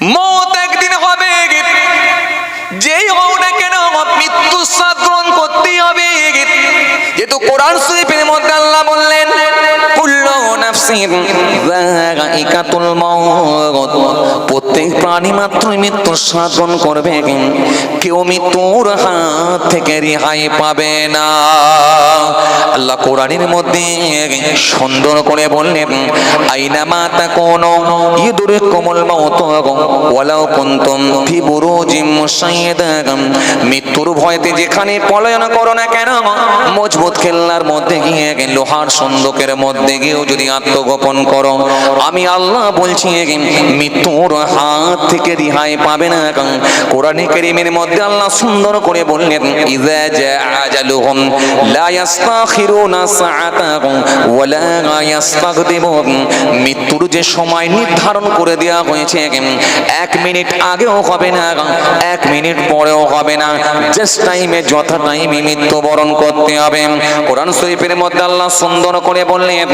মত একদিন হবে। যেই হোক না কেন মৃত্যু স্বাদ গ্রহণ করতেই হবে। যেহেতু কোরআন শরীফের মধ্যে আল্লাহ বললেন কুল্লু নাফসিন যায়িকাতুল মাউত, প্রত্যেক প্রাণী মৃত্যুর স্বাদ গ্রহণ করবে। কেউ মৃত্যুর হাত থেকে রেহাই পাবে না। আল্লাহ কোরআনের মধ্যে সুন্দর করে বললেন, আইনা মাতা কোন ইদুর কোমল মাউত, ওয়ালাউ কুনতুম ফি বুরুজিম মুশাইয়্যাদা মৃত্যুর ভয়তে যেখানে পলায়ন করো না কেন, মজবুত খেলনার মধ্যে গিয়ে, লোহার সন্দকের মধ্যে গিয়েও যদি আত্মগোপন করো। আমি আল্লাহ বলছি মৃত্যুর থেকে রিহাই পাবে না কোরআনে কারীমের মধ্যে আল্লাহ সুন্দর করে বললেন, ইযা জাআজালুহুম লা ইস্তাখিরুনা সাআতান ওয়ালা ইস্তাকদিমুন মৃত্যুর যে সময় নির্ধারণ করে দেওয়া হয়েছে, এক মিনিট আগেও হবে না, এক মিনিট পরেও হবে না। জাস্ট টাইমে যথা টাইমে মৃত্যুবরণ করতে হবে। কোরআন শরীফের মধ্যে আল্লাহ সুন্দর করে বললেন,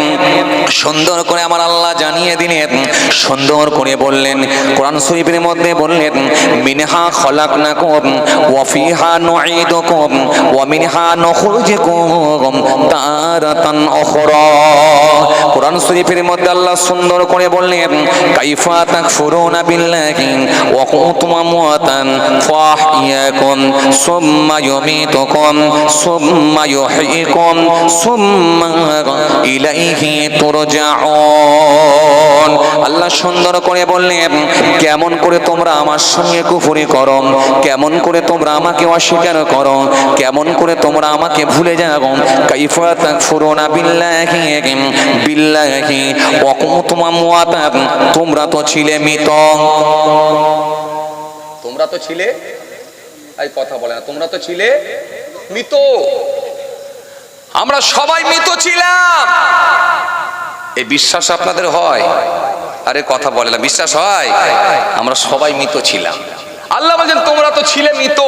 সুন্দর করে আমার আল্লাহ জানিয়ে দিলেন, সুন্দর করে বললেন, কোরআন শরীফের মধ্যে বললেন, মিনহা খলাকনাকুম, ওয়া ফিহা নুঈদুকুম, ওয়া মিনহা নুখরিজুকুম তারাতান উখরা। কোরআন শরীফের মধ্যে আল্লাহ সুন্দর করে বললেন, কাইফা তাকফুরুনা বিল্লাহি ওয়া কুনতুম আমওয়াতান ফাহইয়াকুম, সুম্মা ইউমীতুকুম, সুম্মা ইউহয়িকুম সুম্মা ইলাইহি তুরজাউন। আল্লাহ সুন্দর করে বললেন, কেমন করে তোমরা আমার সঙ্গে কুফরি করো? কেমন করে তোমরা আমাকে অস্বীকার করো? কেমন করে তোমরা আমাকে ভুলে যাও? তোমরা তো ছিলে মৃত। তোমরা তো ছিলে? এই কথা বলে না, তোমরা তো ছিলে মৃত। আমরা সবাই মৃত ছিলাম। এই বিশ্বাস আপনাদের হয়? আরে কথা বলে না, বিশ্বাস হয়? আমরা সবাই মৃত ছিলাম। আল্লাহ বলছেন, তোমরা তো ছিলে মৃত।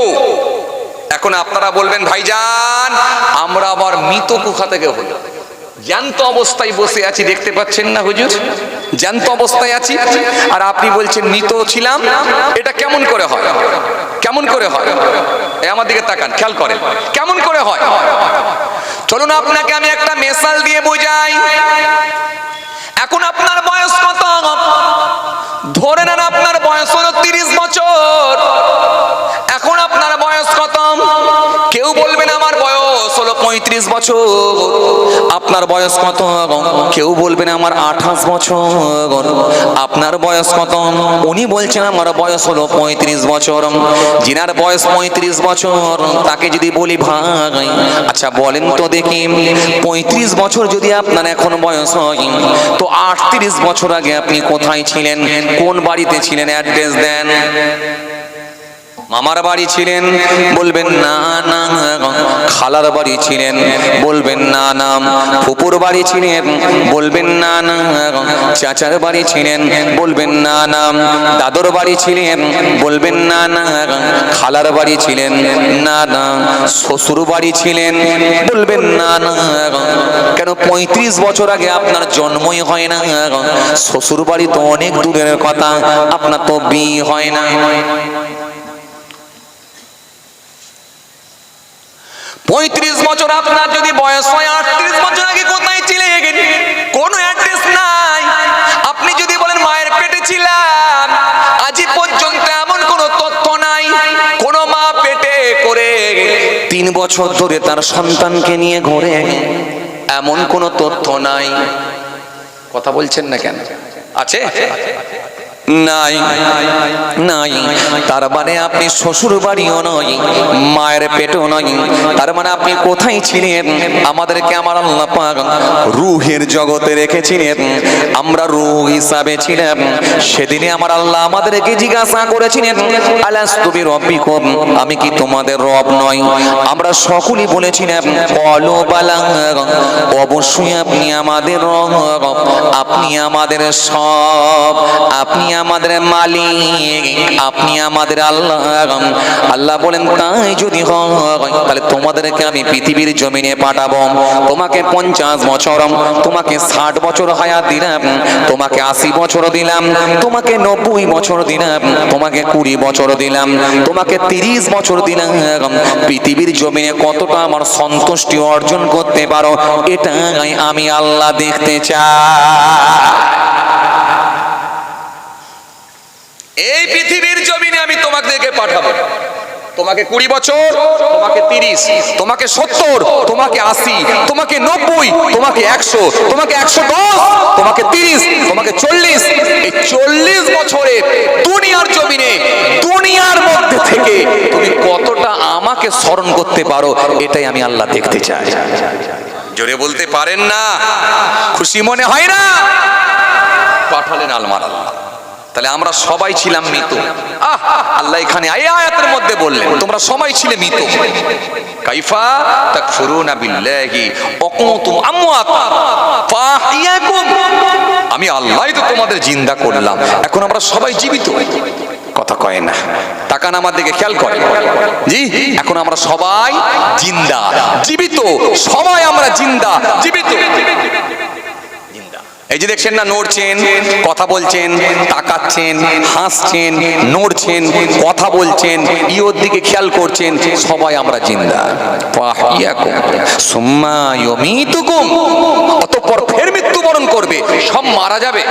এখন আপনারা বলবেন, ভাইজান, আমরা আবার মৃত কোথা থেকে হলো? জ্যান্ত অবস্থায় বসে আছি, দেখতে পাচ্ছেন না হুজুর? জ্যান্ত অবস্থায় আছি। আর আপনি বলছেন, মৃত ছিলাম। এটা কেমন করে হয়? কেমন করে হয়? আমার দিকে তাকান, খেয়াল করেন। কেমন করে হয়? চলুন আপনাকে আমি একটা মেসাল দিয়ে বোঝাই। এখন আপনার বয়স কত? ধরে নেন আপনার বয়স হলো তিরিশ বছর। পঁয়ত্রিশ বছর। আপনার বয়স কত? কেউ বলবেন আমার আঠাশ বছর। আপনার বয়স কত? উনি বলছেন আমার বয়স হলো পঁয়ত্রিশ বছর। যিনার বয়স পঁয়ত্রিশ বছর। তাকে যদি বলি ভাই আচ্ছা বলেন তো দেখি, পঁয়ত্রিশ বছর যদি আপনার এখন বয়স হয়, তো আটত্রিশ বছর আগে আপনি কোথায় ছিলেন? কোন বাড়িতে ছিলেন? অ্যাড্রেস দেন। মামার বাড়ি ছিলেন, বলবেন, না না, খালার বাড়ি ছিলেন। বলবেন, না না, ফুপুর বাড়ি ছিলেন। বলবেন, না না, চাচার বাড়ি ছিলেন। বলবেন, না না, দাদর বাড়ি ছিলেন। বলবেন, না না, খালার বাড়ি ছিলেন। না না, শ্বশুর বাড়ি ছিলেন। বলবেন, না না, কেন পঁয়ত্রিশ বছর আগে আপনার জন্মই হয় না? শ্বশুর বাড়ি তো অনেক দূরের কথা, আপনার তো বিয়ে হয় না। পঁয়ত্রিশ বছর আপনার যদি বয়স হয়, আটত্রিশ বছর আগে কোথায় ছিলেন? কোনো অ্যাড্রেস নাই। আপনি যদি বলেন, মায়ের পেটে ছিলাম, আজই পর্যন্ত এমন কোনো তথ্য নাই, কোনো মা পেটে করে তিন বছর ধরে তার সন্তানকে নিয়ে ঘোরে, এমন কোনো তথ্য নাই। কথা বলছেন না কেন? আছে? নাই নাই। তার মানে আপনি শ্বশুর বাড়িও নয়, মায়ের পেটও নয়। তার মানে আপনি কোথায় ছিলেন? আমাদেরকে আমার আল্লাহ পাক রুহের জগতে রেখেছিলেন। আমরা রুহ হিসাবে ছিলাম। সেদিনে আমার আল্লাহ আমাদেরকে জিজ্ঞাসা করেছিলেন আলাস্তুবি রব্বিকুম আমি কি তোমাদের রব নয় আমরা সকলেই বলেছিলাম বলো বালা, অবশ্যই আপনি আমাদের রব। আপনি আমাদের সব। আপনি আমাদের মালিক, আপনি আমাদের আল্লাহ। আল্লাহ বলেন, তাই যদি তাহলে তোমাদেরকে আমি পৃথিবীর জমিনে পাঠাবো। তোমাকে পঞ্চাশ বছর, তোমাকে ষাট বছর হায়াত দিলাম, তোমাকে আশি বছর দিলাম, তোমাকে নব্বই বছর দিলাম, তোমাকে কুড়ি বছর দিলাম, তোমাকে তিরিশ বছর দিলাম। পৃথিবীর জমিনে কতটা আমার সন্তুষ্টি অর্জন করতে পারো এটা আমি আল্লাহ দেখতে চাই এই পৃথিবীর জমিনে আমি তোমাকে পাঠাবো তোমাকে কুড়ি বছর, তোমাকে তিরিশ, তোমাকে সত্তর, তোমাকে আশি, তোমাকে নব্বই, তোমাকে একশো তোমাকে একশো দশ, তোমাকে তিরিশ, তোমাকে চল্লিশ। এই চল্লিশ বছরে দুনিয়ার জমিনে, দুনিয়ার মধ্যে থেকে তুমি কতটা আমাকে স্মরণ করতে পারো, এটাই আমি আল্লাহ দেখতে চাই। জোরে বলতে পারেন না, খুশি মনে হয় না? পাঠালেন আলমার আল্লাহ। তাহলে আমরা সবাই ছিলাম মৃত। আহ, আল্লাহ এখানে এই আয়াতের মধ্যে বললেন, তোমরা সবাই ছিলে মৃত। কাইফা তাকফুরুনা বিল্লাহি ওয়া কুনতুম আমওয়াত ফাহিয়াকুম আমি আল্লাহই তো তোমাদের জিন্দা করলাম। এখন আমরা সবাই জীবিত। কথা কয় না। তাকান আমার দিকে, খেয়াল করে। জি, এখন আমরা সবাই জিন্দা, জীবিত। সবাই আমরা জিন্দা, জীবিত। এই যে দেখছেন না, নড়ছেন, কথা বলছেন, তাকাচ্ছেন, হাসছেন, নড়ছেন, কথা বলছেন ইওর দিকে খেয়াল করছেন, সবাই আমরা জিন্দা। অতঃপর ফের মৃত্যুবরণ করবে, সব মারা যাবে।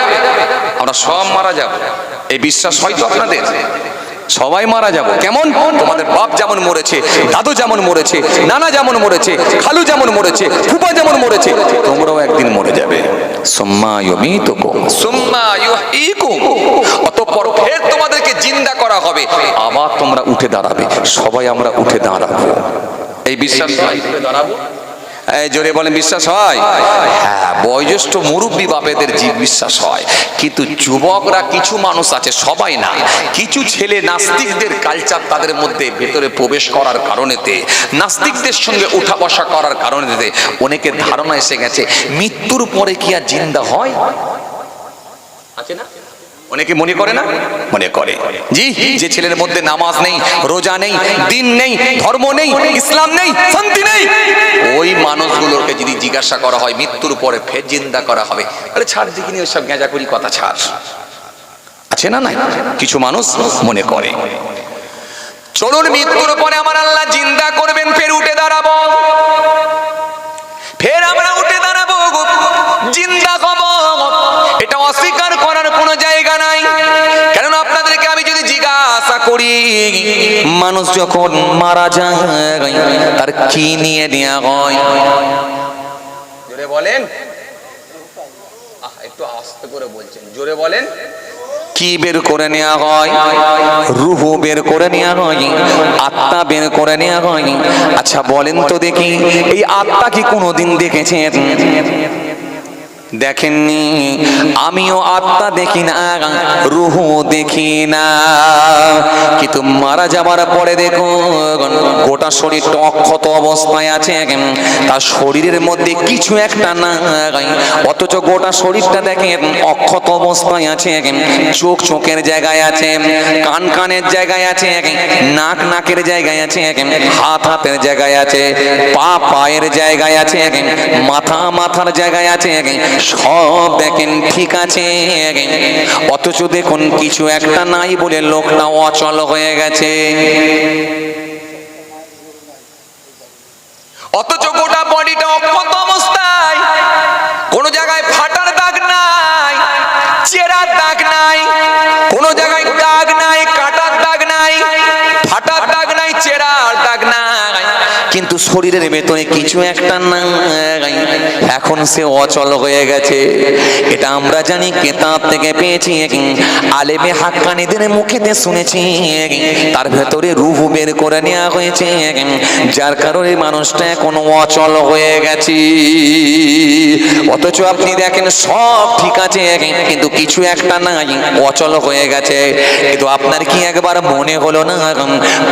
আমরা সব মারা যাব। এই বিশ্বাস হয়তো আপনাদের? সবাই মারা যাব। কেমন? তোমাদের বাপ যেমন মরেছে দাদু যেমন মরেছে নানা যেমন মরেছে খালু যেমন মরেছে ফুপা যেমন মরেছে তোমরাও একদিন মরে যাবে। অতঃপর ফের তোমাদেরকে জিন্দা করা হবে। আবার তোমরা উঠে দাঁড়াবে। সবাই আমরা উঠে দাঁড়াবো। এই বিশ্বাস দাঁড়াবো। জোরে বলেন বিশ্বাস হয়? হ্যাঁ বয়োজ্যেষ্ঠ মুরব্বী বাপেদের জীব বিশ্বাস হয়। কিন্তু যুবকরা কিছু মানুষ আছে সবাই না। কিছু ছেলে নাস্তিকদের কালচার তাদের মধ্যে ভেতরে প্রবেশ করার কারণেতে নাস্তিকদের সঙ্গে উঠা বসা করার কারণেতে অনেকের ধারণা এসে গেছে মৃত্যুর পরে কি আর জিন্দা হয়? আছে না? অনেকে মনে করে না? মনে করে। জি, যে ছেলের মধ্যে নামাজ নেই, রোজা নেই, দিন নেই, ধর্ম নেই, ইসলাম নেই, শান্তি নেই। ওই মানুষগুলোকে যদি জিজ্ঞাসা করা হয়, মৃত্যুর পরে ফের জিন্দা করা হবে আরে ছাড় দেখিনি ওইসব গেঁজাকুড়ি কথা, ছাড়। আছে না নাই? কিছু মানুষ মনে করে। চলুন, মৃত্যুর পরে আমার আল্লাহ জিন্দা করবেন, ফের উঠে দাঁড়াবো। ফের আমরা উঠে দাঁড়াবো জিন্দা হব। এটা অস্বীকার করি। মানুষ যখন মারা যায়, তার কি নিয়ে দেয়া হয়? জোরে বলেন। একটু আস্তে করে বলছেন। জোরে বলেন। কি বের করে নেওয়া হয়? রুহু বের করে নেওয়া হয়, আত্মা বের করে নেওয়া হয়। আচ্ছা বলেন তো দেখি, এই আত্মা কি কোনোদিন দেখেছেন? দেখেননি, আমিও আত্মা দেখি না, রুহু দেখি না। কিন্তু মারা যাবার পরে দেখো গোটা শরীরটা অক্ষত অবস্থায় আছে তার শরীরের মধ্যে কিছু একটা না অথচ গোটা শরীরটা দেখেন অক্ষত অবস্থায় আছে চোখ চোখের জায়গায় আছে, কান কানের জায়গায় আছে নাক নাকের জায়গায় আছে হাত হাতের জায়গায় আছে, পা পায়ের জায়গায় আছে মাথা মাথার জায়গায় আছে সব দেখেন, ঠিক আছে। অথচ দেখুন, কিছু একটা নাই বলে লোকটা অচল হয়ে গেছে। অথচ গোটা বডিটা অক্ষত অবস্থায়। কোন জায়গায় ফাটার দাগ নাই, চেরার দাগ নাই, কোন জায়গায় দাগ নাই কাটার দাগ নাই ফাটার দাগ নাই চেরার দাগ নাই কিন্তু শরীরের ভেতরে কিছু একটা নাই। এখন সে অচল হয়ে গেছে। এটা আমরা জানি, কেতাব থেকে পেয়েছি আলেমে হাক্কানিদের মুখেতে শুনেছি তার ভেতরে রুহু বের করে নেওয়া হয়েছে যার কারণে মানুষটা এখন অচল হয়ে গেছে। অথচ আপনি দেখেন, সব ঠিক আছে কিন্তু কিছু একটা নাই, অচল হয়ে গেছে। কিন্তু আপনার কি একবার মনে হলো না?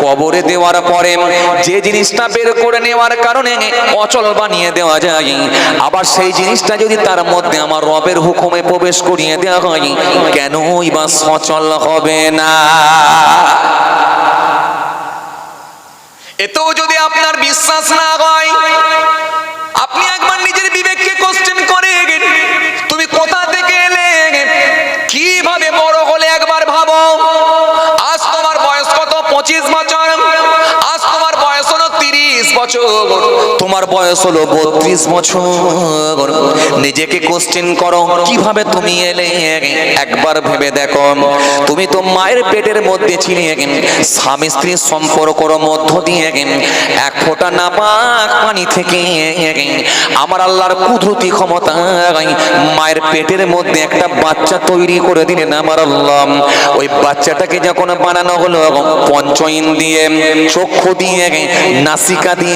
কবরে দেওয়ার পরে যে জিনিসটা বের করে নেওয়ার কারণে অচল বানিয়ে দেওয়া যায়। আবার সেই জিনিসটা যদি তার মধ্যে আমার রবের হুকুমে প্রবেশ করিয়ে দেওয়া হয়, কেনই বা সচল হবে না? এতেও যদি আপনার বিশ্বাস না হয় বছর, তোমার বয়স হলো বত্রিশ বছর। নিজেকে কোশ্চেন করো, কীভাবে তুমি এলে? একবার ভেবে দেখো। তুমি তো মায়ের পেটের মধ্যে ছিলে স্বামী স্ত্রীর সম্পর্কর মধ্য দিয়ে এক ফোঁটা নাপাক পানি থেকে। আমার আল্লাহর কুদরতি ক্ষমতা, মায়ের পেটের মধ্যে একটা বাচ্চা তৈরি করে দিলেন আমার আল্লাহ। ওই বাচ্চাটাকে যখন বানানো হলো, পঞ্চ দিয়ে চক্ষু দিয়ে, নাসিকা দিয়ে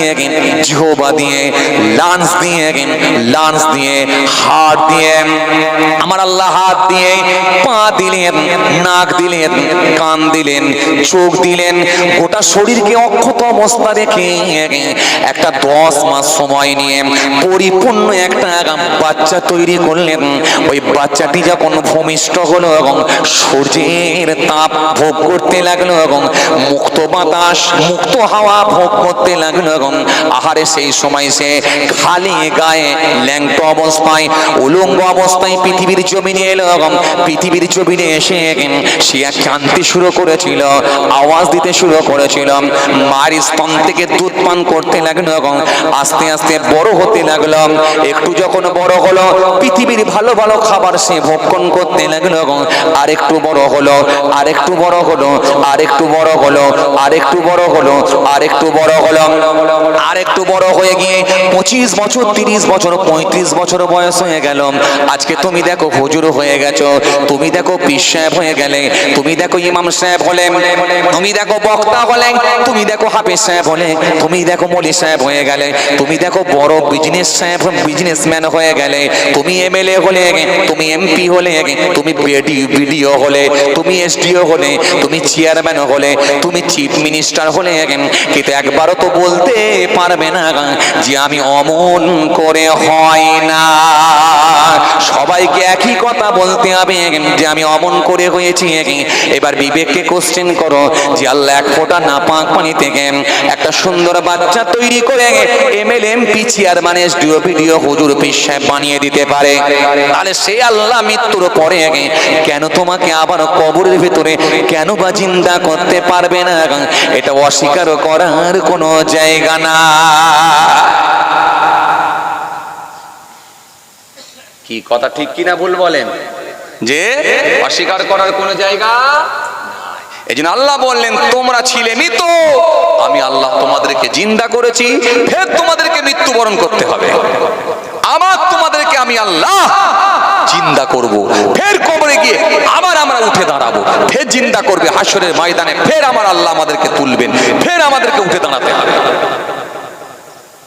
জিহবা দিয়ে লান্স দিয়ে লান্স দিয়ে হাত দিয়ে আমার আল্লাহ হাত দিয়ে পা দিলেন, নাক দিলেন, কান দিলেন, চোখ দিলেন। গোটা শরীরকে অক্ষত অবস্থা রেখে একটা দশ মাস সময় নিয়ে পরিপূর্ণ একটা বাচ্চা তৈরি করলেন। ওই বাচ্চাটি যখন ভূমিষ্ঠ হলো এবং সূর্যের তাপ ভোগ করতে লাগল এবং মুক্ত বাতাস, মুক্ত হাওয়া ভোগ করতে লাগল এবং আহারে সেই সময় সে খালি গায়ে ল্যাংট অবস্থায়, উলঙ্গ অবস্থায় পৃথিবীর জমিনে এলো পৃথিবীর জমিনে এসে সে এক কান্তি শুরু করেছিল, আওয়াজ দিতে শুরু করেছিল। মার স্তন থেকে দুধ পান করতে লাগল আস্তে আস্তে বড় হতে লাগল। একটু যখন বড় হলো, পৃথিবীর ভালো ভালো খাবার সে ভক্ষণ করতে লাগল এবং আরেকটু বড় হলো, আরেকটু বড় হলো, আরেকটু বড় হলো, আরেকটু বড় হলো, আরেকটু বড় হলো। আরেকটু বড় হয়ে গিয়ে পঁচিশ বছর, তিরিশ বছর, পঁয়ত্রিশ বছর বয়স হয়ে গেল। আজকে তুমি দেখো হুজুর হয়ে গেছো। তুমি দেখো পীর সাহেব হয়ে গেলে। তুমি দেখো ইমাম সাহেব হলে। তুমি দেখো বক্তা হলে। তুমি দেখো হাফিজ সাহেব হলে। তুমি দেখো মলি সাহেব হয়ে গেলে। তুমি দেখো বড় বিজনেস সাহেব বিজনেসম্যান হয়ে গেলে। তুমি এমএলএ হলে। তুমি এমপি হলে। তুমি বিডিও হলে। তুমি এসডিও হলে। তুমি চেয়ারম্যান হলে। তুমি চিফ মিনিস্টার হলে। কিন্তু একবারও তো বলতে পারবে না যে আমি অমন করে হয় না। সবাইকে একই কথা বলতে হবে যে আমি অমন করে হয়েছি। এবার বিবেককে কোশ্চেন করো যে আল্লাহ এক ফোঁটা না পাক পানি থেকে একটা সুন্দর বাচ্চা তৈরি করে ML MP chairman SDO BDO হুজুর পীর সাহেব বানিয়ে দিতে পারে। তাহলে সে আল্লাহ মৃত্যুর পরে কেন তোমাকে আবার কবরের ভিতরে কেন বা চিন্তা করতে পারবে না? এটা অস্বীকার করার কোনো জায়গা না কি কথা ঠিক কিনা ভুল বলেন? যে? অস্বীকার করার কোনো জায়গা এই জন্য আল্লাহ বললেন তোমরা ছিলে মৃত। আমি আল্লাহ তোমাদেরকে জিন্দা করেছি। ফের তোমাদেরকে মৃত্যুবরণ করতে হবে। আমার তোমাদেরকে আমি আল্লাহ জিন্দা করব। ফের কবরে গিয়ে আবার আমরা উঠে দাঁড়াবো। ফের জিন্দা করবে হাসরের ময়দানে। ফের আমার আল্লাহ আমাদেরকে তুলবেন। ফের আমাদেরকে উঠে দাঁড়াতে হবে।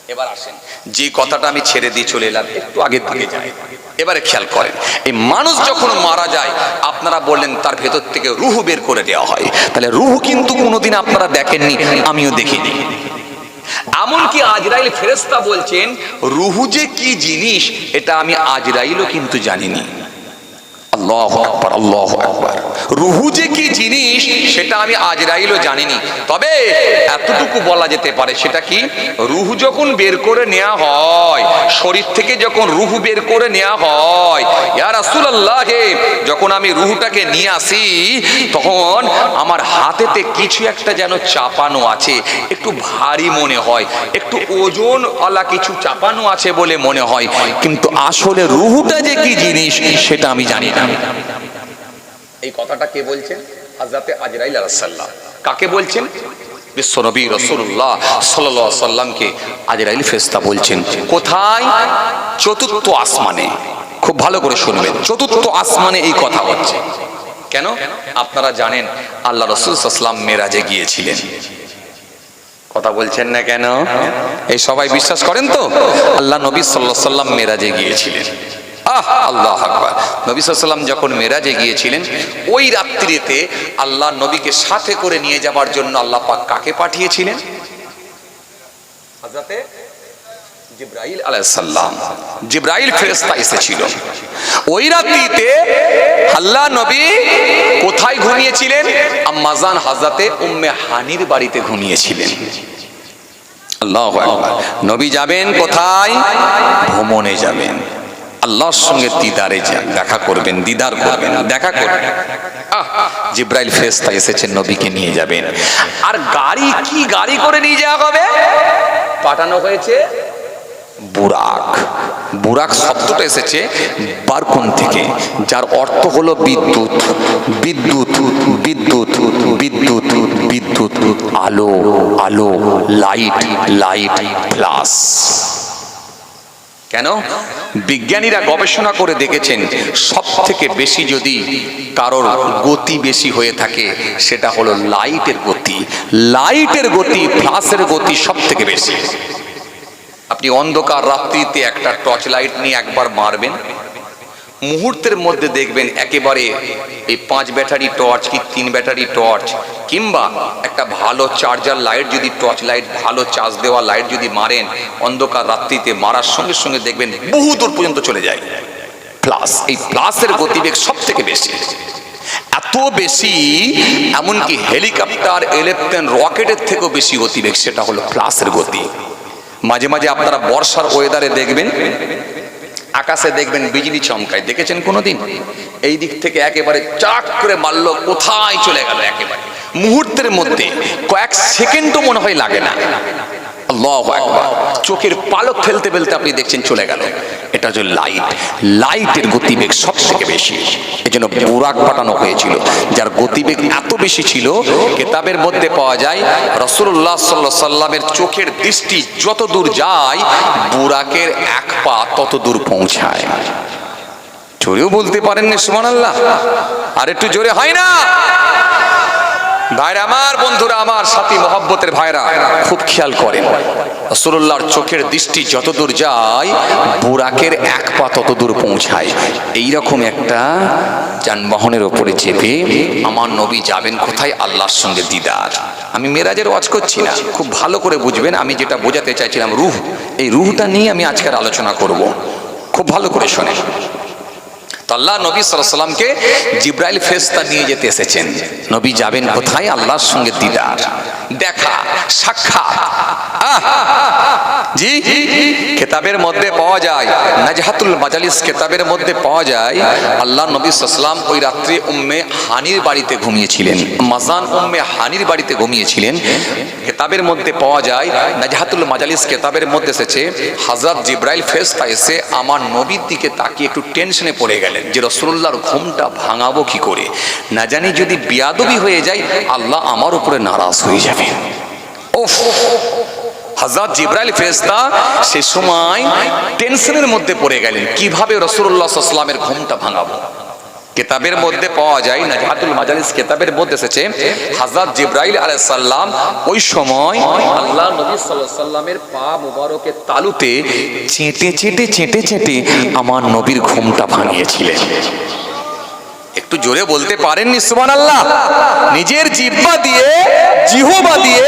এবার আসেন। যে কথাটা আমি ছেড়ে দিয়ে চলে এলাম, একটু আগের দিকে যাই। এবারে খেয়াল করেন, এই মানুষ যখন মারা যায়, আপনারা বললেন তার ভেতর থেকে রুহু বের করে দেওয়া হয়। তাহলে রুহু কিন্তু কোনোদিন আপনারা দেখেননি, আমিও দেখিনি। এমনকি আজরাইল ফেরেস্তা বলছেন রুহু যে কি জিনিস এটা আমি আজরাইলও কিন্তু জানিনি। আল্লাহ আকবার রুহু যে কি জিনিস, সেটা আমি আজরাইলও জানিনি। তবে এতটুকু বলা যেতে পারে, সেটা কি? রুহু যখন বের করে নেওয়া হয়, শরীর থেকে যখন রুহু বের করে নেওয়া হয়, ইয়া রাসূলুল্লাহ, যখন আমি রুহুটাকে নিয়ে আসি, তখন আমার হাতেতে কিছু একটা যেন চাপানো আছে, একটু ভারী মনে হয়, একটু ওজন আলা কিছু চাপানো আছে বলে মনে হয়। কিন্তু আসলে রুহুটা যে কি জিনিস, সেটা আমি জানি না। এই কথাটা কে বলছেন? হাজরাতে আজরাইল আলাইসাল্লাম কাকে বলছেন? বিশ্বনবী রসুল্লাহ সাল্লাহ সাল্লামকে আজরাইল ফেস্তা বলছেন, কোথায়? চতুর্থ আসমানে। খুব ভালো করে শুনবেন, চতুর্থ আসমানে এই কথা হচ্ছে কেন? আপনারা জানেন, আল্লাহ রসুল মেরাজে গিয়েছিলেন। কথা বলছেন না কেন? এই সবাই বিশ্বাস করেন তো? আল্লাহ নবী সাল্লাহ সাল্লাম মেরাজে গিয়েছিলেন। আহ, আল্লাহ আকবার। যখন মেরাজে গিয়েছিলেন, ওই রাত্রিতে আল্লাহ নবীকে সাথে করে নিয়ে জন্য আল্লাহ কাকে পাঠিয়েছিলেন? জিব্রাইল আলাইসাল্লাম ফেরেশতা এসেছিল। ওই রাত্রিতে আল্লাহ নবী কোথায় ঘুমিয়েছিলেন? আম্মাজান হাজরাতে উম্মে হানির বাড়িতে ঘুমিয়েছিলেন। আল্লাহু নবী যাবেন কোথায়? ভ্রমণে যাবেন। আল্লাহর সঙ্গে দিদারে যান দেখা করবেন, দিদার করবেন, দেখা করবেন। জিব্রাইল ফেরেশতা এসেছেন, নবীকে নিয়ে যাবেন। আর গাড়ি কি গাড়ি করে নিয়ে যাওয়া হবে? পাঠানো হয়েছে বুরাক। বুরাক শব্দটা এসেছে বারকুন থেকে, যার অর্থ হলো বিদ্যুৎ। বিদ্যুৎ বিদ্যুৎ বিদ্যুৎ বিদ্যুৎ, আলো আলো, লাইট লাইট, প্লাস। কেন? বিজ্ঞানীরা গবেষণা করে দেখেছেন সব থেকে বেশি যদি কারোর গতি বেশি হয়ে থাকে, সেটা হলো লাইটের গতি। লাইটের গতি ফ্লাসের গতি সব থেকে বেশি। আপনি অন্ধকার রাত্রিতে একটা টর্চ লাইট নিয়ে একবার মারবেন মুহূর্তের মধ্যে দেখবেন একেবারে এই পাঁচ ব্যাটারি টর্চ কি তিন ব্যাটারি টর্চ, কিংবা একটা ভালো চার্জার লাইট যদি টর্চ লাইট, ভালো চার্জ দেওয়া লাইট যদি মারেন, অন্ধকার রাত্রিতে মারার সঙ্গে সঙ্গে দেখবেন বহু দূর পর্যন্ত চলে যায়। প্লাস এই প্লাসের গতিবেগ সব থেকে বেশি। এত বেশি, এমনকি হেলিকপ্টার এলেপ্টেন রকেটের থেকেও বেশি গতিবেগ, সেটা হলো প্লাসের গতি। মাঝে মাঝে আপনারা বর্ষার ওয়েদারে দেখবেন আকাশে দেখবেন বিজলি চমকায়। দেখেছেন কোনোদিন? এই দিক থেকে একেবারে চাক করে মারল, কোথায় চলে গেল একেবারে? মুহূর্তের মধ্যে কয়েক সেকেন্ডও মনে হয় লাগে না। চোখের পালক ফেলতে ফেলতে আপনি দেখছেন চলে গেল। এটা হচ্ছে লাইট লাইটের গতিবেগ সব থেকে বেশি। এজন্য বুরাক পাঠানো হয়েছিল। যার গতিবেগ এত বেশি ছিল, কেতাবের মধ্যে পাওয়া যায় রসুল্লাহ সাল্লাহ সাল্লামের চোখের দৃষ্টি যত দূর যায়, বুরাকের এক পা তত দূর পৌঁছায়। জোরেও বলতে পারেননি সুমান আল্লাহ আর একটু জোরে হয় না? ভাইরা, আমার বন্ধুরা, আমার সাথী মহব্বতের ভাইরা, খুব খেয়াল করেন। রসুল্লাহর চোখের দৃষ্টি যত দূর যায়, বুরাকের এক পা তত দূর পৌঁছায়। এইরকম একটা যানবাহনের ওপরে চেপে আমার নবী যাবেন কোথায়? আল্লাহর সঙ্গে দিদার। আমি মেরাজের ওয়াজ করছি না। খুব ভালো করে বুঝবেন, আমি যেটা বোঝাতে চাইছিলাম রুহ। এই রুহটা নিয়ে আমি আজকের আলোচনা করব। খুব ভালো করে শোনেন। আল্লাহ নবী সাল্লামকে জিব্রাইল ফেরেশতা নিয়ে যেতে এসেছেন। নবী যাবেন কোথায়? আল্লাহর সঙ্গে দিদার। দেখা, সাক্ষাৎ! জি কেতাবের মধ্যে পাওয়া যায়, নাজহাতুল মাজালিস কেতাবের মধ্যে পাওয়া যায়, আল্লাহ নবী সাল্লাম ওই রাত্রে উম্মে হানির বাড়িতে ঘুমিয়েছিলেন। মাজান উম্মে হানির বাড়িতে ঘুমিয়েছিলেন। কেতাবের মধ্যে পাওয়া যায়, নাজহাতুল মাজালিস কেতাবের মধ্যে এসেছে, হাজরত জিব্রাইল ফেরেশতা এসে আমার নবীর দিকে তাকিয়ে একটু টেনশনে পড়ে গেলেন। যে রসুল্লাহর ঘুমটা ভাঙাবো কি করে? না জানি যদি বিয়াদবি হয়ে যায়, আল্লাহ আমার উপরে নারাজ হয়ে যাবে। ও হাজরত জিব্রাইল ফেরেশতা সে সময় টেনশনের মধ্যে পড়ে গেলেন। কীভাবে রসুল্লাহ সাল্লামের ঘুমটা ভাঙাবো? কেতাবের মধ্যে পাওয়া যায় নাজহাতুল মাজালিস কেতাবের মধ্যে এসেছে, হযরত জিব্রাইল আলাইহিস সালাম ওই সময় আল্লাহ নবী সাল্লাল্লাহু সাল্লামের পা মোবারকের তালুতে চেটে চেটে চেটে চেটে আমার নবীর ঘুমটা ভাঙিয়েছিলেন। একটু জোরে বলতে পারেননি, সুবহানাল্লাহ? নিজের জিহ্বা দিয়ে, জিহবা দিয়ে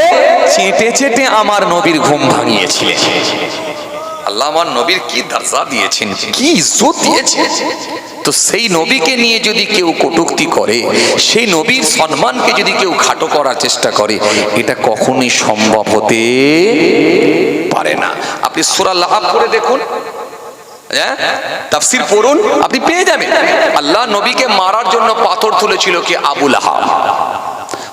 চেটে চেটে আমার নবীর ঘুম ভাঙিয়েছিলেন। আল্লাহ আমার নবীর কি দরজা দিয়েছেন, কি ইজ্জত দিয়েছেন তো সেই নবীকে নিয়ে যদি কেউ কটুক্তি করে, সেই নবীর সম্মানকে যদি কেউ খাটো করার চেষ্টা করে, এটা কখনোই সম্ভব হতে পারে না। আপনি সূরা লাহাব করে দেখুন। হ্যাঁ? পড়ুন, আপনি পেয়ে যাবেন। আল্লাহ নবীকে মারার জন্য পাথর তুলেছিল কি? আবুল আহাব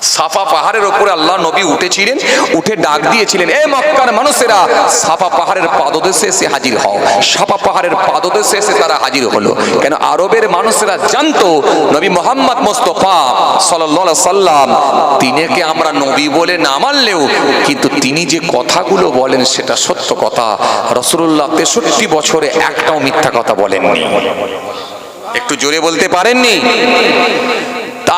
সাফা পাহাড়ের ওপরে আল্লাহ নবী উঠেছিলেন, উঠে ডাক দিয়েছিলেন, এ মক্কার মানুষেরা সাফা পাহাড়ের পাদদেশে এসে হাজির হও। সাফা পাহাড়ের পাদদেশে এসে তারা হাজির হলো। কেন আরবের মানুষেরা জানতো, নবী মোহাম্মদ মোস্তফা সাল্লাল্লাহু সাল্লাম, তিনিকে আমরা নবী বলে না মানলেও, কিন্তু তিনি যে কথাগুলো বলেন সেটা সত্য কথা। রসুল্লাহ তেষট্টি বছরে একটাও মিথ্যা কথা বলেননি। একটু জোরে বলতে পারেননি?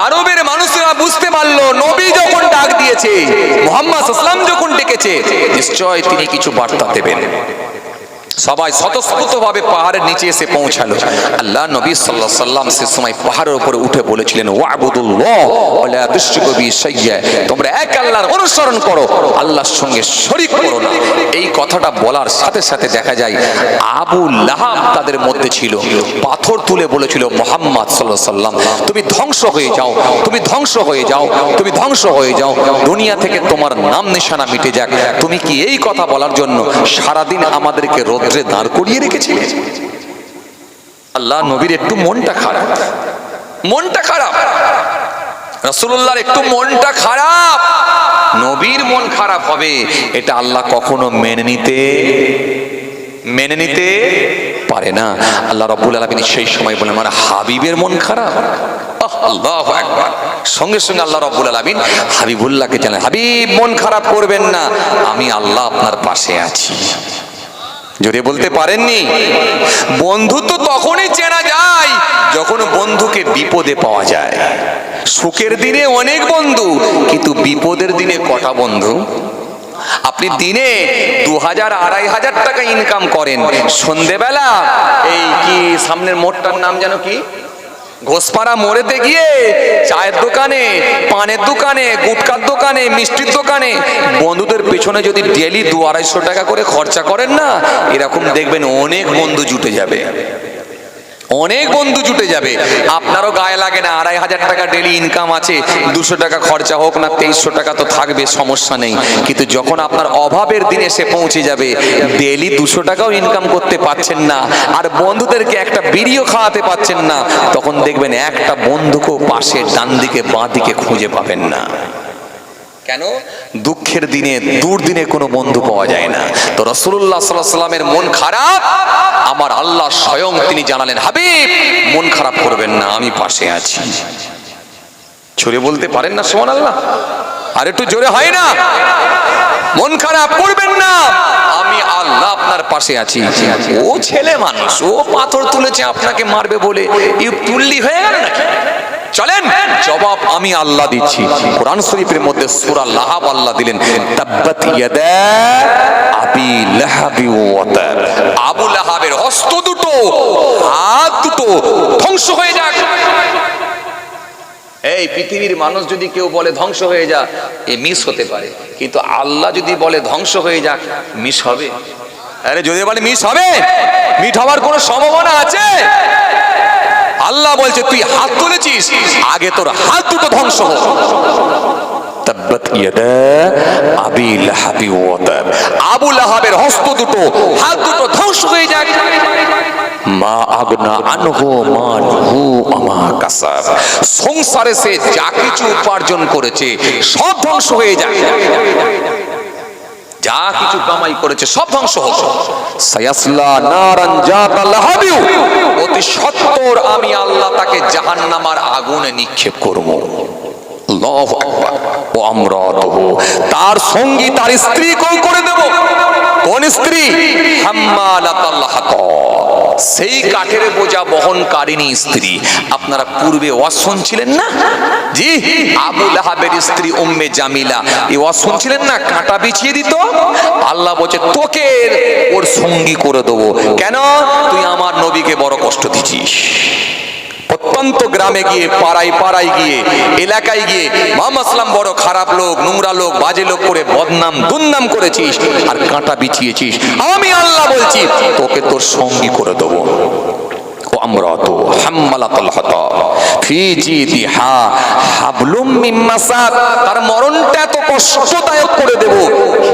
আরবের মানুষরা বুঝতে পারল, নবী যখন ডাক দিয়েছে, মোহাম্মদ ইসলাম যখন ডেকেছে, নিশ্চয় তিনি কিছু বার্তা দেবেন। সবাই স্বতঃস্ফূর্ত ভাবে পাহাড়ের নিচে এসে পৌঁছালো। আল্লাহ নবী সাল্লাহ সাল্লাম সে সময় পাহাড়ের উপরে উঠে বলেছিলেন তোমরা এক আল্লাহর অনুসরণ করো, আল্লাহর সঙ্গে শরীক করো না। এই কথাটা বলার সাথে সাথে দেখা যায়, আবু লাহাব তাদের মধ্যে ছিল। পাথর তুলে বলেছিল, মোহাম্মদ সাল্লাহ সাল্লাম তুমি ধ্বংস হয়ে যাও, তুমি ধ্বংস হয়ে যাও, তুমি ধ্বংস হয়ে যাও। দুনিয়া থেকে তোমার নাম নিশানা মিটে যাক। তুমি কি এই কথা বলার জন্য সারাদিন আমাদেরকে রৌদ্রে দাঁড় করিয়ে রেখেছিলে? আল্লাহ নবীর একটু মনটা খারাপ। মনটা খারাপ। রসুল্লাহর একটু মনটা খারাপ। নবীর মন খারাপ হবে, এটা আল্লাহ কখনো মেনে নিতে মেনে নিতে পারে না। আল্লাহ রব্বুল আলমিন সেই সময় বলে আমার হাবিবের মন খারাপ। আল্লাহু আকবার। সঙ্গে সঙ্গে আল্লাহ রব্বুল আলমিন হাবিবুল্লাহকে জানান হাবিব, মন খারাপ করবেন না। আমি আল্লাহ আপনার পাশে আছি। জোরে বলতে পারেননি, বন্ধু তো তখনই চেনা যায় যখন বন্ধুকে বিপদে পাওয়া যায়। সুখের দিনে অনেক বন্ধু, কিন্তু বিপদের দিনে কটা বন্ধু? আপনি দিনে দু হাজার, আড়াই হাজার টাকা ইনকাম করেন। সন্ধেবেলা, এই কি সামনের মোড়টার নাম যেন কি? ঘোষপাড়া মোড়েতে গিয়ে চায়ের দোকানে, পানের দোকানে, গুটকার দোকানে, মিষ্টির দোকানে, বন্ধুদের পেছনে যদি ডেলি দু আড়াইশো টাকা করে খরচা করেন না, এরকম দেখবেন অনেক বন্ধু জুটে যাবে। অনেক বন্ধু জুটে যাবে। আপনারও গায়ে লাগে না, আড়াই হাজার টাকা ডেলি ইনকাম আছে। দুশো টাকা খরচা হোক না, তেইশশো টাকা তো থাকবে, সমস্যা নেই। কিন্তু যখন আপনার অভাবের দিনে সে পৌঁছে যাবে ডেলি দুশো টাকাও ইনকাম করতে পাচ্ছেন না, আর বন্ধুদেরকে একটা বিড়িও খাওয়াতে পাচ্ছেন না, তখন দেখবেন একটা বন্ধুকেও পাশে ডান দিকে বাঁ দিকে খুঁজে পাবেন না। কেন? দুঃখের দিনে, দুর্দিনে কোনো বন্ধু পাওয়া যায় না। তো রসুল্লাহ সাল্লাহ সাল্লামের মন খারাপ, আমার আল্লাহ স্বয়ং তিনি জানালেন, হাবিব, মন খারাপ করবেন না, আমি পাশে আছি। ছড়ে বলতে পারেন না সোমান আল্লাহ আর একটু জোরে হয় না? মন খারাপ করবেন না, আমি আল্লাহ আপনার পাশে আছি। ও ছেলে মানুষ, ও পাথর তুলেছে, আপনাকে মারবে বলে। তুল্লি হয়ে গেল নাকি? চলেন জবাব আমি আল্লাহ দিচ্ছি। কোরআন শরীফের মধ্যে সূরা লাহাব আল্লাহ দিলেন। তাব্বাত ইয়াদা আবি লাহাবি ওয়া তাব আবু লাহাবের হস্ত দুটো হাত দুটো ধ্বংস হয়ে যাক। এই পৃথিবীর মানুষ যদি কেউ বলে ধ্বংস হয়ে যা এ মিস হতে পারে। কিন্তু আল্লাহ যদি বলে ধ্বংস হয়ে যাক মিস হবে। আরে যদি বলে মিস হবে মিট হওয়ার কোনো সম্ভাবনা আছে? আল্লাহ বলছে, তুই হাত তুলেছিস, আগে তোর হাত দুটো ধ্বংস হোক। হস্ত দুটো, হাত দুটো ধ্বংস হয়ে মা সংসারে সে যা কিছু উপার্জন করেছে, সব ধ্বংস হয়ে যায়। যা কিছু কামাই করেছে, সব ধ্বংস হোক সায়াসলা নারান জাতা লাহাবিউ অতি সত্তর আমি আল্লাহ তাকে জাহান্নামার আগুনে নিক্ষেপ করব। আল্লাহু ও আমরাতুহু তার সঙ্গী তার স্ত্রী কেউ করে দেব? কোন স্ত্রী? সেই কাঠের বোঝা বহনকারিনী স্ত্রী। আপনারা পূর্বে ওয়াজ শুনছিলেন না? জি, আবু লাহাবের স্ত্রী উম্মে জামিলা, এই ওয়াজ শুনছিলেন না? কাঁটা বিছিয়ে দিত? আল্লাহ বলছে, তোকে ওর সঙ্গী করে দেবো। কেন? তুই আমার নবীকে বড় কষ্ট দিছিস প্রত্যন্ত গ্রামে গিয়ে, পাড়ায় পাড়ায় গিয়ে, এলাকায় গিয়ে, মাম আসলাম বড় খারাপ লোক, নোংরা লোক, বাজে লোক করে বদনাম দুর্নাম করেছিস আর কাঁটা বিছিয়েছিস। আমি আল্লাহ বলছি, তোকে তোর সঙ্গী করে দেবো। আমরাতু হাম্মালাতুল হাতাব ফি জিদিহা হাবলুম মিন মাসাদ তার মরণটা এত কষ্টদায়ক করে দেব।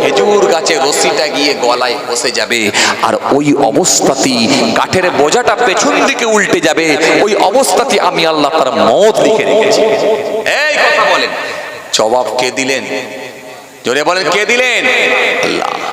খেজুর গাছে রশিটা গিয়ে গলায় বসে যাবে। আর ওই অবস্থাতেই কাঠের বোঝাটা পেছন দিকে উল্টে যাবে। ওই অবস্থাতে আমি আল্লাহ তার মত লিখে রেখেছি। এই কথা বলেন। জবাব কে দিলেন? জোরে বলেন, কে দিলেন? আল্লাহ।